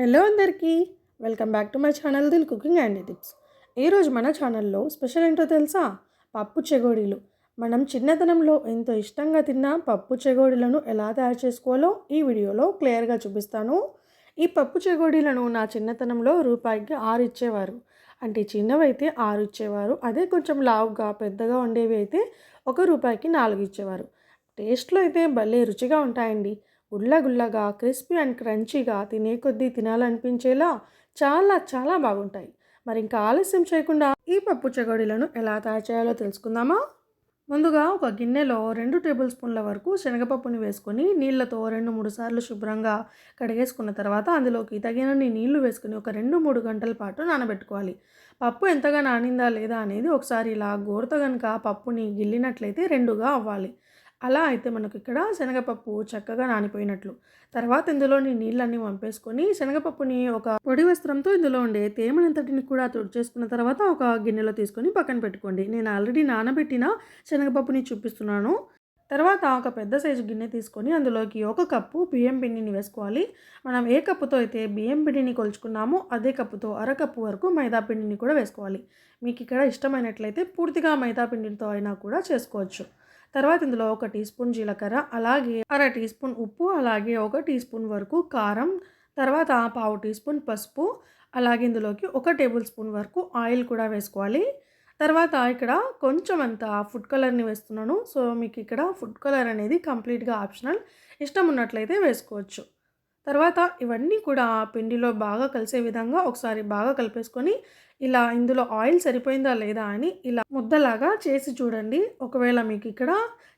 Hello అందరికీ welcome back to my channel Dil cooking and tips. ఈరోజు మన ఛానల్లో స్పెషల్ ఏంటో తెలుసా? పప్పు చెగోడీలు. మనం చిన్నతనంలో ఎంతో ఇష్టంగా తిన్న పప్పు చెగోడీలను ఎలా తయారు చేసుకోవాలో ఈ వీడియోలో క్లియర్గా చూపిస్తాను. ఈ పప్పు చెగోడీలను నా చిన్నతనంలో రూపాయికి ఆరు ఇచ్చేవారు. అంటే చిన్నవైతే ఆరు ఇచ్చేవారు. అదే కొంచెం లావుగా పెద్దగా ఉండేవి అయితే ఒక రూపాయికి నాలుగు ఇచ్చేవారు. టేస్ట్లో అయితే భలే రుచిగా ఉంటాయండి. గుల్ల గుల్లగా క్రిస్పీ అండ్ క్రంచీగా తినే కొద్దీ తినాలనిపించేలా చాలా చాలా బాగుంటాయి. మరి ఇంకా ఆలస్యం చేయకుండా ఈ పప్పు చెగోడీలను ఎలా తయారు చేయాలో తెలుసుకుందామా? ముందుగా ఒక గిన్నెలో రెండు టేబుల్ స్పూన్ల వరకు శనగపప్పుని వేసుకొని నీళ్ళతో రెండు మూడు సార్లు శుభ్రంగా కడిగేసుకున్న తర్వాత అందులోకి తగినన్ని నీళ్ళు వేసుకుని ఒక రెండు మూడు గంటల పాటు నానబెట్టుకోవాలి. పప్పు ఎంతగా నానిందా లేదా అనేది ఒకసారి ఇలా గోరత కనుక పప్పుని గిల్లినట్లయితే రెండుగా అవ్వాలి. అలా అయితే మనకు ఇక్కడ శనగపప్పు చక్కగా నానిపోయినట్లు. తర్వాత ఇందులోని నీళ్ళన్నీ వంపేసుకొని శనగపప్పుని ఒక పొడి వస్త్రంతో ఇందులో ఉండే తేమనంతటిని కూడా తుడిచేసుకున్న తర్వాత ఒక గిన్నెలో తీసుకొని పక్కన పెట్టుకోండి. నేను ఆల్రెడీ నానబెట్టిన శనగపప్పుని చూపిస్తున్నాను. తర్వాత ఒక పెద్ద సైజు గిన్నె తీసుకొని అందులోకి ఒక కప్పు బియ్యం పిండిని వేసుకోవాలి. మనం ఏ కప్పుతో అయితే బియ్యం పిండిని కొలుచుకున్నామో అదే కప్పుతో అరకప్పు వరకు మైదా పిండిని కూడా వేసుకోవాలి. మీకు ఇక్కడ ఇష్టమైనట్లయితే పూర్తిగా మైదా పిండితో అయినా కూడా చేసుకోవచ్చు. తర్వాత ఇందులో ఒక టీ స్పూన్ జీలకర్ర అలాగే అర టీ స్పూన్ ఉప్పు అలాగే ఒక టీ స్పూన్ వరకు కారం తర్వాత పావు టీ స్పూన్ పసుపు అలాగే ఇందులోకి ఒక టేబుల్ స్పూన్ వరకు ఆయిల్ కూడా వేసుకోవాలి. తర్వాత ఇక్కడ కొంచెం అంత ఫుడ్ కలర్ని వేస్తున్నాను. సో మీకు ఇక్కడ ఫుడ్ కలర్ అనేది కంప్లీట్గా ఆప్షనల్. ఇష్టం ఉన్నట్లయితే వేసుకోవచ్చు. తర్వాత ఇవన్నీ కూడా పిండిలో బాగా కలిసే విధంగా ఒకసారి బాగా కలిపేసుకొని ఇలా ఇందులో ఆయిల్ సరిపోయిందా లేదా అని ఇలా ముద్దలాగా చేసి చూడండి. ఒకవేళ మీకు ఇక్కడ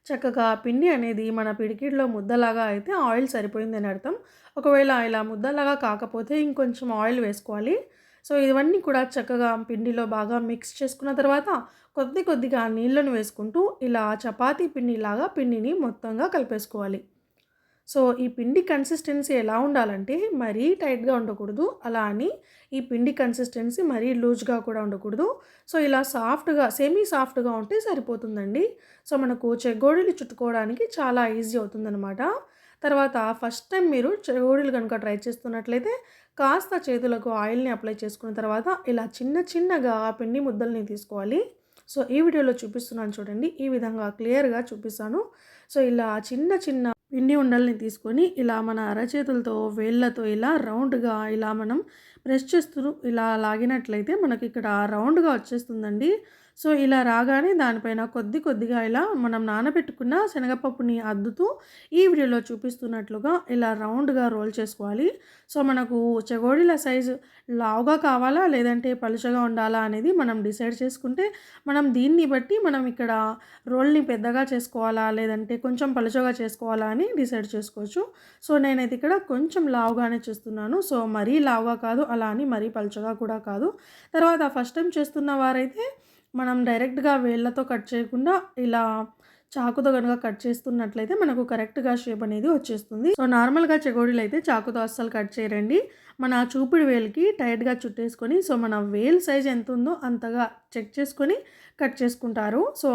చక్కగా పిండి అనేది మన పిడికిడిలో ముద్దలాగా అయితే ఆయిల్ సరిపోయిందని అర్థం. ఒకవేళ ఇలా ముద్దలాగా కాకపోతే ఇంకొంచెం ఆయిల్ వేసుకోవాలి. సో ఇవన్నీ కూడా చక్కగా పిండిలో బాగా మిక్స్ చేసుకున్న తర్వాత కొద్ది కొద్దిగా నీళ్ళను వేసుకుంటూ ఇలా చపాతీ పిండిలాగా పిండిని మొత్తంగా కలిపేసుకోవాలి. సో ఈ పిండి కన్సిస్టెన్సీ ఎలా ఉండాలంటే మరీ టైట్గా ఉండకూడదు. అలా అని ఈ పిండి కన్సిస్టెన్సీ మరీ లూజ్గా కూడా ఉండకూడదు. సో ఇలా సాఫ్ట్గా సెమీ సాఫ్ట్గా ఉంటే సరిపోతుందండి. సో మనకు చెగోడీలు చుట్టుకోవడానికి చాలా ఈజీ అవుతుందన్నమాట. తర్వాత ఫస్ట్ టైం మీరు చెగోడీలు కనుక ట్రై చేస్తున్నట్లయితే కాస్త చేతులకు ఆయిల్ని అప్లై చేసుకున్న తర్వాత ఇలా చిన్న చిన్నగా పిండి ముద్దల్ని తీసుకోవాలి. సో ఈ వీడియోలో చూపిస్తున్నాను చూడండి. ఈ విధంగా క్లియర్గా చూపిస్తాను. సో ఇలా చిన్న చిన్న పిండి ఉండల్ని తీసుకొని ఇలా మన అరచేతులతో వేళ్ళతో ఇలా రౌండ్గా ఇలా మనం ప్రెస్ చేస్తూ ఇలా లాగినట్లయితే మనకి ఇక్కడ రౌండ్గా వచ్చేస్తుందండి. సో ఇలా రాగానే దానిపైన కొద్ది కొద్దిగా ఇలా మనం నానబెట్టుకున్న శనగపప్పుని అద్దుతూ ఈ వీడియోలో చూపిస్తున్నట్లుగా ఇలా రౌండ్గా రోల్ చేసుకోవాలి. సో మనకు చెగోడీల సైజు లావుగా కావాలా లేదంటే పలుచగా ఉండాలా అనేది మనం డిసైడ్ చేసుకుంటే మనం దీన్ని బట్టి మనం ఇక్కడ రోల్ని పెద్దగా చేసుకోవాలా లేదంటే కొంచెం పలుచగా చేసుకోవాలా అని డిసైడ్ చేసుకోవచ్చు. సో నేనైతే ఇక్కడ కొంచెం లావుగానే చేస్తున్నాను. సో మరీ లావుగా కాదు అలా అని మరీ పలుచగా కూడా కాదు. తర్వాత ఫస్ట్ టైం చేస్తున్న వారైతే మనం డైరెక్ట్గా వేళ్ళతో కట్ చేయకుండా ఇలా చాకుతో కనుక కట్ చేస్తున్నట్లయితే మనకు కరెక్ట్గా షేప్ అనేది వచ్చేస్తుంది. సో నార్మల్గా చెగోడీలు అయితే చాకుతో అస్సలు కట్ చేయరండి. మన చూపిడి వేలుకి టైట్గా చుట్టేసుకొని సో మన వేల్ సైజ్ ఎంత ఉందో అంతగా చెక్ చేసుకొని కట్ చేసుకుంటారు. సో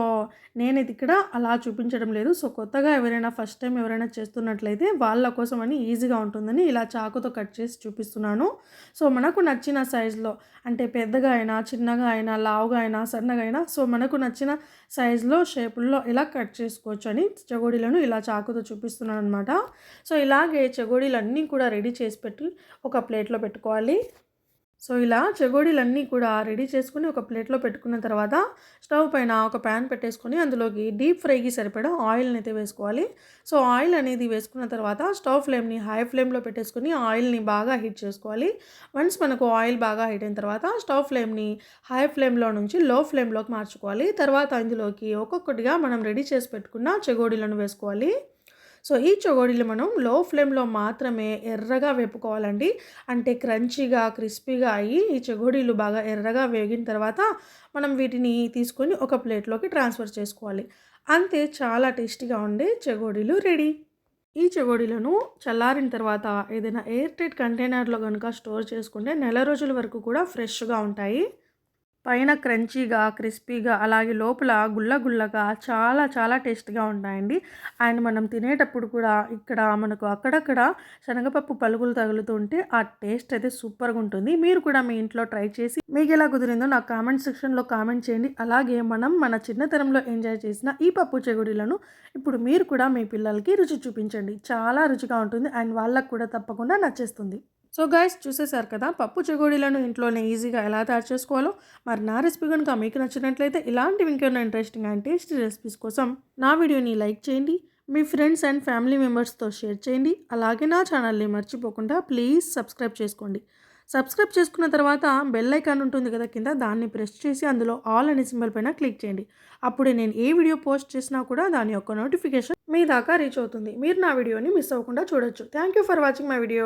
నేను ఇది ఇక్కడ అలా చూపించడం లేదు. సో కొత్తగా ఎవరైనా ఫస్ట్ టైం ఎవరైనా చేస్తున్నట్లయితే వాళ్ళ కోసం అని ఈజీగా ఉంటుందని ఇలా చాకుతో కట్ చేసి చూపిస్తున్నాను. సో మనకు నచ్చిన సైజులో అంటే పెద్దగా అయినా చిన్నగా అయినా లావుగా అయినా సన్నగా అయినా సో మనకు నచ్చిన సైజులో షేపుల్లో ఇలా కట్ చేసుకోవచ్చు అని చెగోడీలను ఇలా చాకుతో చూపిస్తున్నాను అనమాట సో ఇలాగే చెగోడీలన్నీ కూడా రెడీ చేసి పెట్టి ఒక ప్లేట్లో పెట్టుకోవాలి. సో ఇలా చెగోడీలన్నీ కూడా రెడీ చేసుకుని ఒక ప్లేట్లో పెట్టుకున్న తర్వాత స్టవ్ పైన ఒక ప్యాన్ పెట్టేసుకొని అందులోకి డీప్ ఫ్రైకి సరిపడా ఆయిల్ని అయితే వేసుకోవాలి. సో ఆయిల్ అనేది వేసుకున్న తర్వాత స్టవ్ ఫ్లేమ్ని హై ఫ్లేమ్లో పెట్టేసుకొని ఆయిల్ని బాగా హీట్ చేసుకోవాలి. వన్స్ మనకు ఆయిల్ బాగా హీట్ అయిన తర్వాత స్టవ్ ఫ్లేమ్ని హై ఫ్లేమ్లో నుంచి లో ఫ్లేమ్లోకి మార్చుకోవాలి. తర్వాత ఇందులోకి ఒక్కొక్కటిగా మనం రెడీ చేసి పెట్టుకున్న చెగోడీలను వేసుకోవాలి. సో ఈ చొగోడీలు మనం లో ఫ్లేమ్లో మాత్రమే ఎర్రగా వేపుకోవాలండి. అంటే క్రంచీగా క్రిస్పీగా అయ్యి ఈ చగోడీలు బాగా ఎర్రగా వేగిన తర్వాత మనం వీటిని తీసుకొని ఒక ప్లేట్లోకి ట్రాన్స్ఫర్ చేసుకోవాలి. అంతే చాలా టేస్టీగా ఉండే చెగోడీలు రెడీ. ఈ చెగోడీలను చల్లారిన తర్వాత ఏదైనా ఎయిర్ టైట్ కంటైనర్లో కనుక స్టోర్ చేసుకుంటే నెల రోజుల వరకు కూడా ఫ్రెష్గా ఉంటాయి. పైన క్రంచీగా క్రిస్పీగా అలాగే లోపల గుల్లగుల్లగా చాలా చాలా టేస్ట్గా ఉంటాయండి అండ్ మనం తినేటప్పుడు కూడా ఇక్కడ మనకు అక్కడక్కడ శనగపప్పు పలుగులు తగులుతుంటే ఆ టేస్ట్ అయితే సూపర్గా ఉంటుంది. మీరు కూడా మీ ఇంట్లో ట్రై చేసి మీకు ఎలా కుదిరిందో నాకు కామెంట్ సెక్షన్లో కామెంట్ చేయండి. అలాగే మనం మన చిన్నతనంలో ఎంజాయ్ చేసిన ఈ పప్పు చెగుడీలను ఇప్పుడు మీరు కూడా మీ పిల్లలకి రుచి చూపించండి. చాలా రుచిగా ఉంటుంది అండ్ వాళ్ళకు కూడా తప్పకుండా నచ్చేస్తుంది. సో గైస్ చూసేశారు కదా పప్పు చెగోడీలను ఇంట్లోనే ఈజీగా ఎలా తయారు చేసుకోవాలో? మరి నా రెసిపీ కనుక మీకు నచ్చినట్లయితే ఇలాంటివి ఇంకేమైనా ఇంట్రెస్టింగ్ అండ్ టేస్టీ రెసిపీస్ కోసం నా వీడియోని లైక్ చేయండి మీ ఫ్రెండ్స్ అండ్ ఫ్యామిలీ మెంబర్స్తో షేర్ చేయండి అలాగే నా ఛానల్ని మర్చిపోకుండా ప్లీజ్ సబ్స్క్రైబ్ చేసుకోండి. సబ్స్క్రైబ్ చేసుకున్న తర్వాత బెల్ ఐకాన్ ఉంటుంది కదా కింద దాన్ని ప్రెస్ చేసి అందులో ఆల్ అనే సింబల్ పైన క్లిక్ చేయండి. అప్పుడే నేను ఏ వీడియో పోస్ట్ చేసినా కూడా దాని యొక్క నోటిఫికేషన్ మీ దాకా రీచ్ అవుతుంది. మీరు నా వీడియోని మిస్ అవ్వకుండా చూడొచ్చు. Thank you for watching my video